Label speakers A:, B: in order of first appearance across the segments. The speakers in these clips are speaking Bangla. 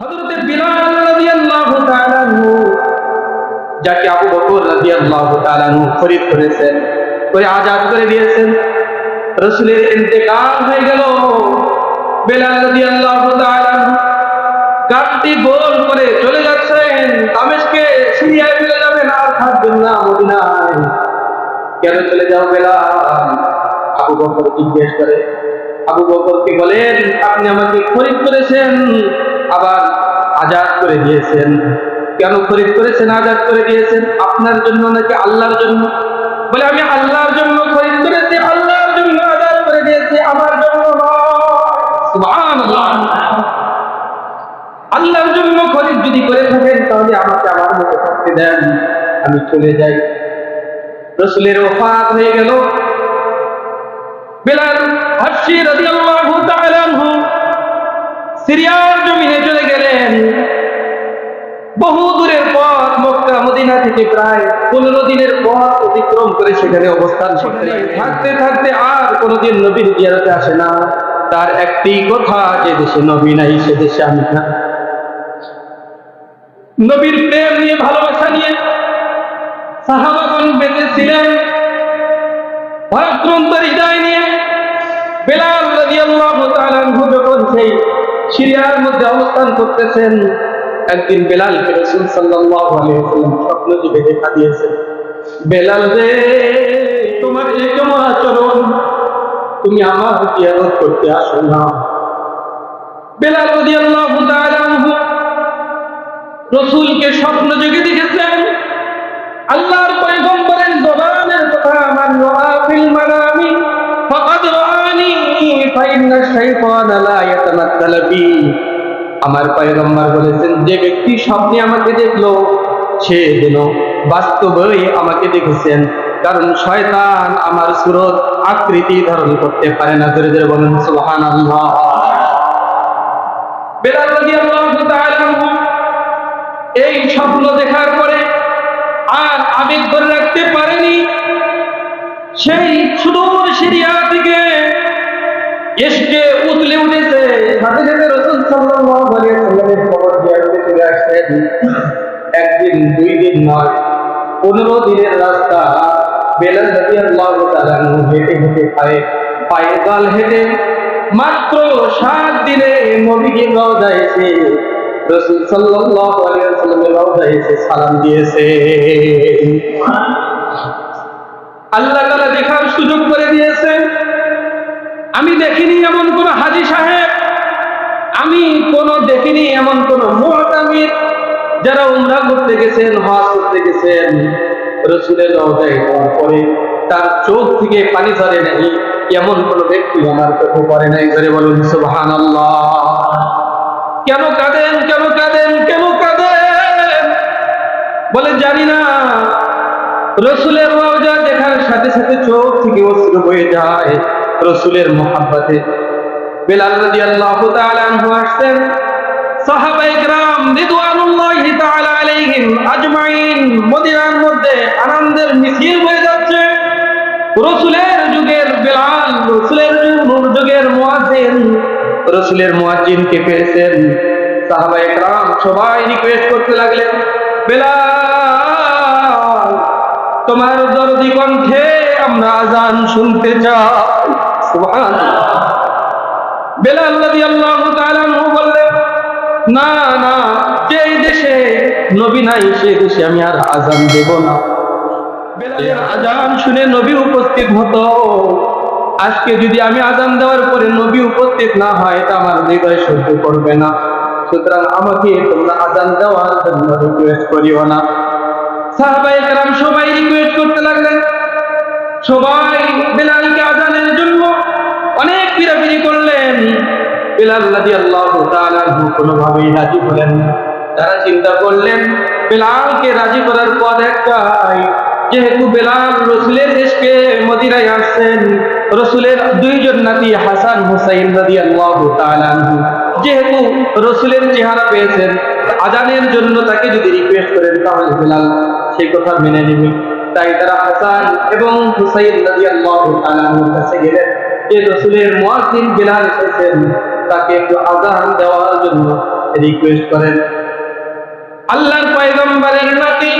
A: হযরতে বিলাল রাদিয়াল্লাহু তাআলা যাকে আবু বকর রাদিয়াল্লাহু তাআলা খরিদ করেছেন, করে আজাদ করে দিয়েছেন, রাসূলের ইন্তেকাল হয়ে গেল। বিলাল রাদিয়াল্লাহু তাআলা গাড়িটি গোল করে চলে যাচ্ছেন, দামেশকে সিরিয়ায় চলে যাবেন আর থাকবেন না মদিনায়। কেন চলে যাও বেলাল? আবু বকর জিজ্ঞেস করে, আবু বকরকে বলেন, আপনি আমাকে খরিদ করেছেন আবার আজাদ করে দিয়েছেন। কেন খরিদ করেছেন, আজাদ করে দিয়েছেন? আপনার জন্য নাকি আল্লাহর জন্য? বলে, আমি আল্লাহর জন্য খরিদ করেছি, আল্লাহর জন্য আজাদ করে দিয়েছি, আমার জন্য আল্লাহর জন্য খরিদ যদি করে থাকেন, তাহলে আমাকে আমার মতো থাকতে দেন। আমি চলে যাই। রসুলের ওফাত হয়ে গেল। বেলাল হাসি রাদিয়াল্লাহু তাআলা সিরিয়ার জমিনে চলে গেলেন। বহু দূরের পথ মক্কা, মদিনা থেকে প্রায় পনেরো দিনের পথ অতিক্রম করে সেখানে অবস্থান থাকতে থাকতে আর কোনোদিন নবীর জিয়ারতে আসে না। তার একটি কথা, যে দেশে নবী নাই, সে দেশে আমি না। নবীর প্রেম নিয়ে ভালোবাসা নিয়ে সাহাবাগণ বেঁচে ছিলেন হৃদয় নিয়ে বেলাল রাদিয়াল্লাহু তাআলা যখন সেই সিরিয়ার মধ্যে অবস্থান করতেছেন একদিন বেলালকে রাসূল আলাইহি স্বপ্ন যুগে দেখা দিয়েছেন বেলাল রে, তোমার এই কেমন আচরণ? তুমি আমার জিয়ারত করতে আসো না। বেলাল রাদিয়াল্লাহু তাআলা রসুলকে স্বপ্ন যুগে দেখেছেন। আল্লাহর পয়গম্বরের জবানের কথা আমার ফাকাদ রানি আমার পয়গম্বর বলেছেন, যে ব্যক্তি স্বপ্নে আমাকে দেখল, সে যেন বাস্তবেই আমাকে দেখেছেন। কারণ শয়তান আমার সুরত আকৃতি ধারণ করতে পারে না। ধরে ধরে বলেন আনহু এই স্বপ্ন দেখার পরে আর আবেগ ধরে রাখতে পারেনি। সেই সুদূর সিরিয়া থেকে এসকে উতলে উঠেছে, সাথে সাথে রসুল সাল্লাল্লাহু আলাইহি সাল্লামের খবর জিয়ারতে চলে আসছেন একদিন, দুই দিন নয়, পনেরো দিনের রাস্তা, বেলাল রাদিয়াল্লাহু তাআলা হেঁটে হেঁটে পায়ে পায়ে গাল হেঁটে মাত্র সাত দিনে নবীকে রওজা এসে রসুল সাল্লাল্লাহু আলাইহি ওয়াসাল্লামের রওজা এসে সালাম দিয়েছে। আল্লাহ তাআলা দেখার সুযোগ করে দিয়েছে। আমি দেখিনি এমন কোন হাজি সাহেব। আমি কোন দেখিনি এমন কোন মুহতামির যারা উমরা করতে গেছেন, হজ করতে গেছেন, রসুলের রওজায় যাওয়ার পরে তার চোখ থেকে পানি ঝরে নাই, এমন কোন ব্যক্তি আমার চোখে পড়ে নাই। ধরে বলুন, সুবহানাল্লাহ। কেন কাঁদেন কেন কাঁদেন কেন কাঁদেন? বলে, জানি না। রসুলের রোজা দেখার সাথে সাথে চোখ থেকে অশ্রু হয়ে যায়। রসুলের মোহাব্বতে বেলাল রাজি আল্লাহ আসতেন তাআলা আলাইহিম আজমাইন, মদিনার মধ্যে আনন্দের মিছিল যাচ্ছে। রসুলের যুগের বেলাল, রসুলের যুগের মুয়াজ্জিন, রসুলের মুয়াজ্জিনকে পেয়েছেন সাহাবা ইকরাম সবাই রিকোয়েস্ট করতে লাগলেন, বেলাল! তোমার দরদি কণ্ঠে আমরা আজান শুনতে চাই। আজকে আমি দেওয়ার পরে নবী উপস্থিত না আমার হৃদয় সহ্য করবে না। সুতরাং আমাকে তোমরা আজান দেওয়ার জন্য রিকোয়েস্ট করিও না। রিকোয়েস্ট করতে লাগলেন। সবাই বেলালকে আজানের জন্য অনেক পিরাপিরি করলেন। বেলাল রাদিয়াল্লাহু তাআলা কোনোভাবেই রাজি হলেন তারা চিন্তা করলেন, বেলালকে রাজি করার পর একটাই, যেহেতু বেলাল রসুলের দেশকে মদিনায় আসছেন, রসুলের দুইজন নাতি হাসান হুসাইন রাদিয়াল্লাহু তাআলা যেহেতু রসুলের চেহারা পেয়েছেন, আজানের জন্য তাকে যদি রিকোয়েস্ট করেন তাহলে বেলাল সেই কথা মেনে নেবে। তাই তারা হাসান এবং হুসাইন রাদিয়াল্লাহু তাআলা কাছে গেলেন। যে রসুলের মুয়াজ্জিন বেলাল এসেছেন তাকে একটু আজান দেওয়ার জন্য রিকোয়েস্ট করেন। আল্লাহর পয়গম্বরের নাতি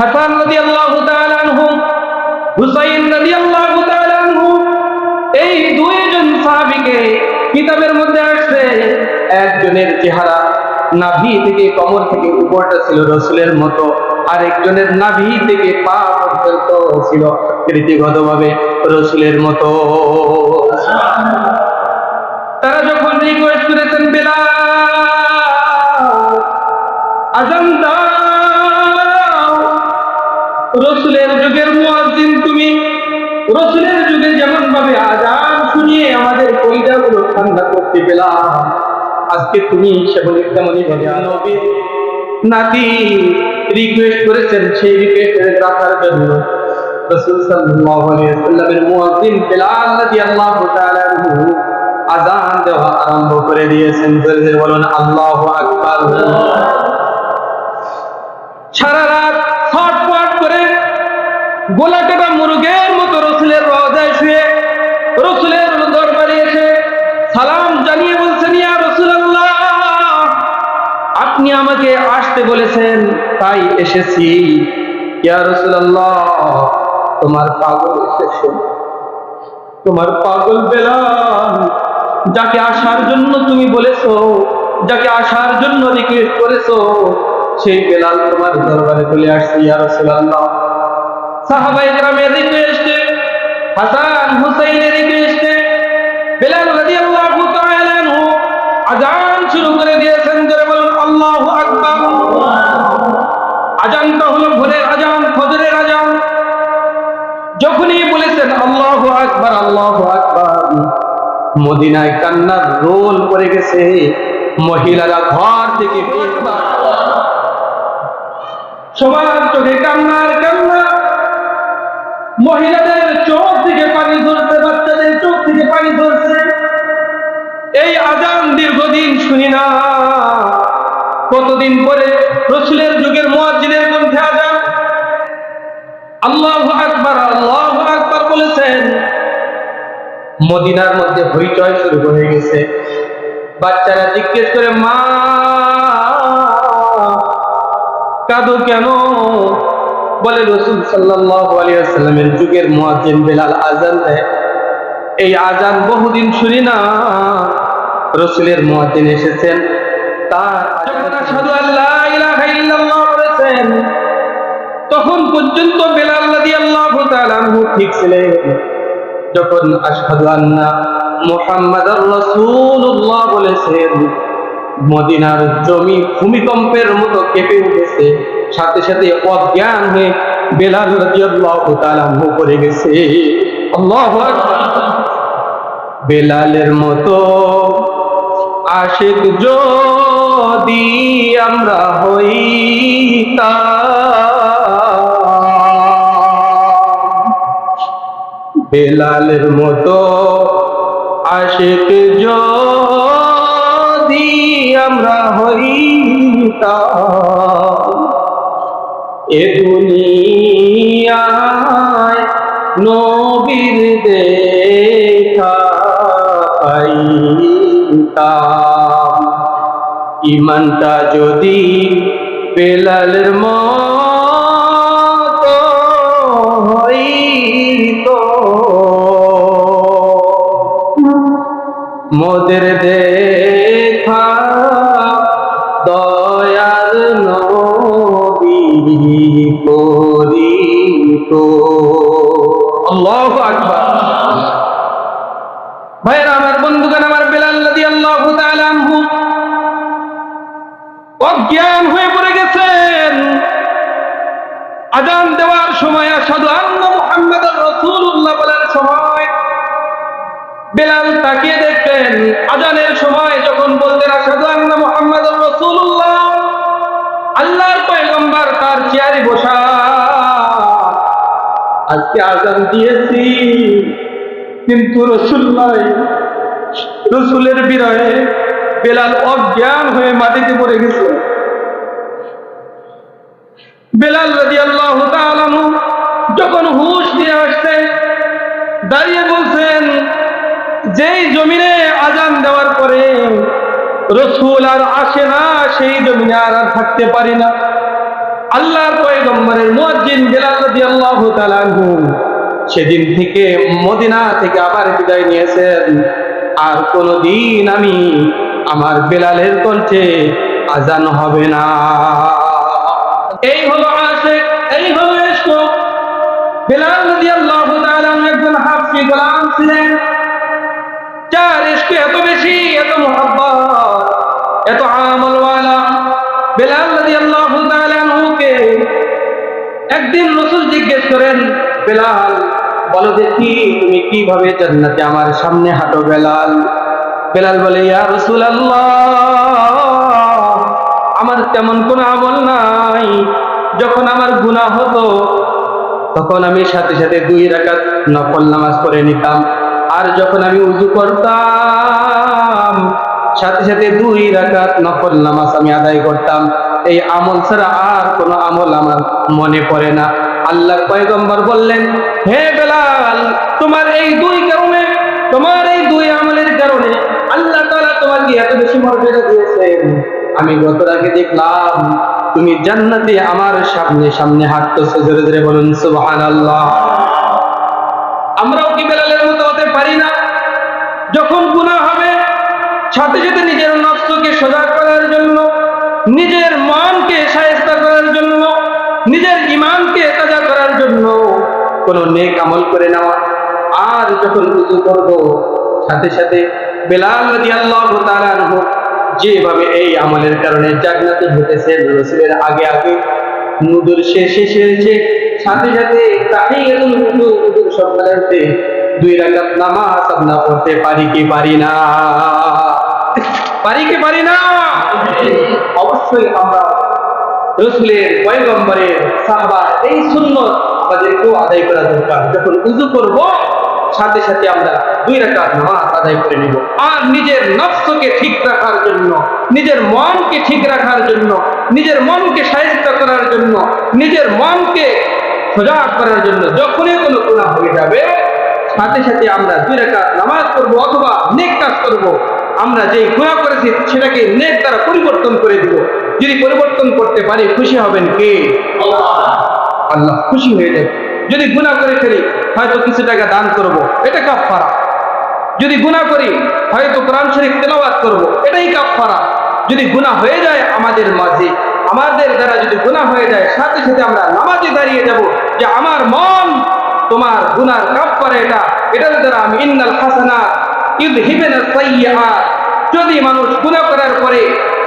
A: হাসান রাদিয়াল্লাহু তাআলা আনহু, হুসাইন রাদিয়াল্লাহু তাআলা আনহু, এই দুইজন সাহাবীকে কিতাবের মধ্যে আসছে, একজনের চেহারা নাভি থেকে কমর থেকে উপরটা ছিল রসুলের মতো, আরেকজনের নাভি থেকে পা পর্যন্ত ছিল কৃতিগতভাবে রসুলের মতো। তারা যখন রিকোয়েস্ট করেছেন বেলা রসুলের যুগের মুয়াজ্জিন তুমি, রসুলের যুগে যেমন ভাবে আজান শুনিয়ে আমাদের ঠান্ডা করতে পেলাম আজকে তুমি সেবনে তেমনই ভাবে নবীর নাতি রিকোয়েস্ট করেছেন সেই রিকোয়েস্ট রাখার জন্য? রসুল সাল্লাল্লাহু আলাইহি ওয়াসাল্লামের মুয়াজ্জিন বেলাল রাদিয়াল্লাহু তাআলা আজান দেওয়া আরম্ভ করে দিয়েছেন। জোরে বলুন আল্লাহু আকবার। সারা রাত ছটফট করে গোলা কাটা মুরগের মতো রসুলের রওজায় শুয়ে তাই এসেছি? তোমার পাগল এসেছে। তোমার পাগল বেলাল, যাকে আসার জন্য তুমি বলেছ, যাকে আসার জন্য রিকোয়েস্ট করেছ, সেই বেলাল তোমার দরবারে চলে আসছে, ইয়া হাসান হুসাইনের বেলাল রাদিয়াল্লাহু তাআলা আজান শুরু করে দিয়েছেন, জোরে বলুন, আল্লাহু আকবার। আজানটা হলো ভোরের আজান, ফজরের আজান। যখনই বলেছেন, আল্লাহু আকবার আল্লাহু আকবার। মদিনায় কান্নার রোল পড়ে গেছে। মহিলারা ঘর থেকে সবার চোখে কান্নার কান্না। মহিলাদের চোখ থেকে পানি ধরছে বাচ্চাদের চোখ থেকে পানি ধরছে এই আজান দীর্ঘদিন শুনি না। কতদিন পরে রসুলের মদিনার মধ্যে হইচয় শুরু হয়ে গেছে। বাচ্চারা জিজ্ঞেস করে, মা, কাঁদো কেন? বলে রসুল ওয়াসাল্লামের যুগের মুয়াজ্জিন বেলাল আজান দেয়। এই আজান বহুদিন শুনি না। রসুলের মুয়াজ্জিন এসেছেন। তার যখন আশহাদু আল্লা ইলাহা বলেছেন, তখন পর্যন্ত বেলাল আনহু ঠিক ছিলেন। যখন আশহাদু আন্না মুহাম্মাদার রাসূলুল্লাহ বলেছেন, মদিনার জমি ভূমিকম্পের মতো কেঁপে উঠেছে, সাথে সাথে অজ্ঞান হয়ে বেলাল রাদিয়াল্লাহু তাআলা পড়ে গেছে। আল্লাহু আকবার। বেলালের মতো আশিক যদি আমরা হইতাম বেলালের মতো আশিক যদি আমরা হইতাম এ দুনিয়ায় নবীর দেখা ইমানটা যদি বেলালের মতো মোদের দেখা দয়াল নবী আল্লাহু আকবার। আমার বন্ধুগণ, আমার বেলাল তাআলা আনহু অজ্ঞান হয়ে পড়ে গেছেন। আজান দেওয়ার সময় আসাদু আন্না বলার সময় বেলাল তাকিয়ে দেখতেন আজানের সময় যখন বলতেন আসাদু আন্না মুহাম্মাদুর রাসূলুল্লাহ আল্লাহর পয়গম্বর তার চেয়ারে বসা, আজকে আজান দিয়েছি, কিন্তু রসুল রসুলের বিরহে বেলাল অজ্ঞান হয়ে মাটিতে পড়ে গেছে। বেলাল রাজি আল্লাহ যখন হুশ দিয়ে আসছে দাঁড়িয়ে বলছেন, যেই পরে রসুল আর আসে না, সেই জমিনে আর আর থাকতে পারি না। আল্লাহর পয়গম্বরের মুয়াজ্জিন বেলাল রাদিয়াল্লাহু তাআলা সেদিন থেকে মদিনা থেকে আবার বিদায় নিয়েছেন। আর কোনদিন আমি আমার বেলালের কণ্ঠে আজান হবে না। এই হলো আশেক, এই হলো ইশক বেলাল রাদিয়াল্লাহু তাআলা একজন হাফসি গোলাম ছিলেন। যার ইশকে এত এত মোহাব্বত, এত আমলওয়ালা। বেলাল রাদিয়াল্লাহু তাআলা আনহুকে একদিন রাসূল জিজ্ঞেস করেন, বেলাল, বলো দেখি তুমি কীভাবে জান্নাতে আমার সামনে হাঁটো বেলাল? বেলাল বলে, ইয়া রাসূলুল্লাহ, আমার তেমন কোনো আমল নাই। যখন আমার গুনাহ হতো, তখন আমি সাথে সাথে দুই রাকাত নফল নামাজ পড়ে নিতাম। আর যখন আমি উজু করতাম সাথে সাথে দুই রাকাত নফল নামাজ আমি আদায় করতাম। এই আমল ছাড়া আর কোনো আমল আমার মনে পড়ে না। আল্লাহ পয়গম্বর বললেন, হে বেলাল, তোমার এই দুই কারণে, তোমার এই দুই আমলের কারণে আল্লাহ তাআলা তোমাকে এত বেশি মর্যাদা দিয়েছেন। আমি গত রাতে দেখলাম, তুমি জান্নাতে আমার সামনে সামনে হাঁটতেছো। জোরে জোরে বলুন, সুবহানাল্লাহ। আমরাও কি বেলালের মতো হতে পারি না? যখন গুনাহ হবে সাথে সাথে নিজের নফসকে সজাগ করার জন্য, নিজের মনকে সায়স্তা করার জন্য, নিজের ইমানকে তাজা করার জন্য কোন নেক আমল করে নেওয়া। আর যখন উজু করব, সাথে সাথে বেলাল তাআলা আনহু যেভাবে এই আমলের কারণে জান্নাতে হতেছেন রসুলের আগে আগে নুদুর শেষে শেষে সাথে সাথে উযু উযুর সকালে দুই রাকাত নামাজ আমরা পড়তে পারি কি পারি না। পারি কি পারি না? অবশ্যই আমরা রসুলের পয়গম্বরের সাহাবা, এই সুন্নত আমাদেরকেও আদায় করা দরকার। যখন উজু করব, সাথে সাথে আমরা দুই রাকাত নামাজ আদায় করে নিব। আর নিজের নফসকে ঠিক রাখার জন্য, নিজের মনকে ঠিক রাখার জন্য, নিজের মনকে সাহিত্য করার জন্য, নিজের মনকে সজাগ করার জন্য যখনই কোনো গুণা হয়ে যাবে, সাথে সাথে আমরা দুই রাকাত নামাজ করব অথবা নেক কাজ করব। আমরা যে গুণা করেছি, সেটাকে নেক দ্বারা পরিবর্তন করে দিব। যদি পরিবর্তন করতে পারি, খুশি হবেন কে? আল্লাহ। খুশি হয়ে যাবে। যদি গুণা করে ফেলি, হয়তো কিছু টাকা দান করব। এটা কাফারা যদি গুণা করি, হয়তো কোরআন শরীফ তেলাওয়াত করব। এটাই কাফারা যদি গুণা হয়ে যায় আমাদের মাঝে, আমাদের দ্বারা যদি গুণা হয়ে যায়, সাথে সাথে আমরা নামাজে দাঁড়িয়ে যাব যে আমার মন, তোমার গুনার কাপ করে এটা। এটার দ্বারা আমি ইন্নাল হাসানা যদি মানুষ গুনাহ করার পরে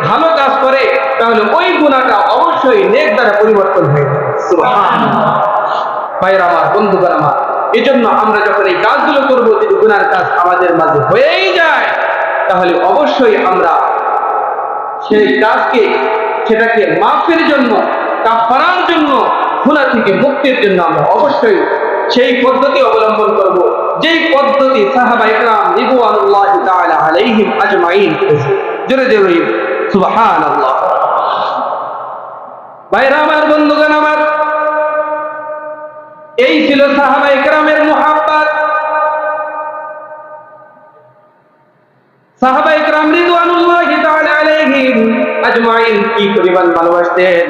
A: ভালো কাজ করে, তাহলে ওই গুনাহটা অবশ্যই নেক দ্বারা পরিবর্তন হয়ে যাবে। আমার, বন্ধুগণ আমার এই জন্য আমরা যখন এই কাজগুলো করব, যদি গুণার কাজ আমাদের মাঝে হয়েই যায়, তাহলে অবশ্যই আমরা সেই কাজকে, সেটাকে মাফের জন্য তা কাফারার জন্য, গুনাহ থেকে মুক্তির জন্য আমরা অবশ্যই সেই পদ্ধতি অবলম্বন করব। যেই পদ্ধতি সাহাবা ইকরাম রিদওয়ানুল্লাহি তাআলা আলাইহিম আজমাইন জোরে জোরে সুবহানাল্লাহ। ভাইরা আমার, বন্ধুগণ আমার, এই ছিল সাহাবা ইকরামের মুহাব্বত। সাহাবা ইকরাম রিদওয়ানুল্লাহি তাআলা আলাইহিম আজমাইন কি পরিমাণ ভালোবাসতেন?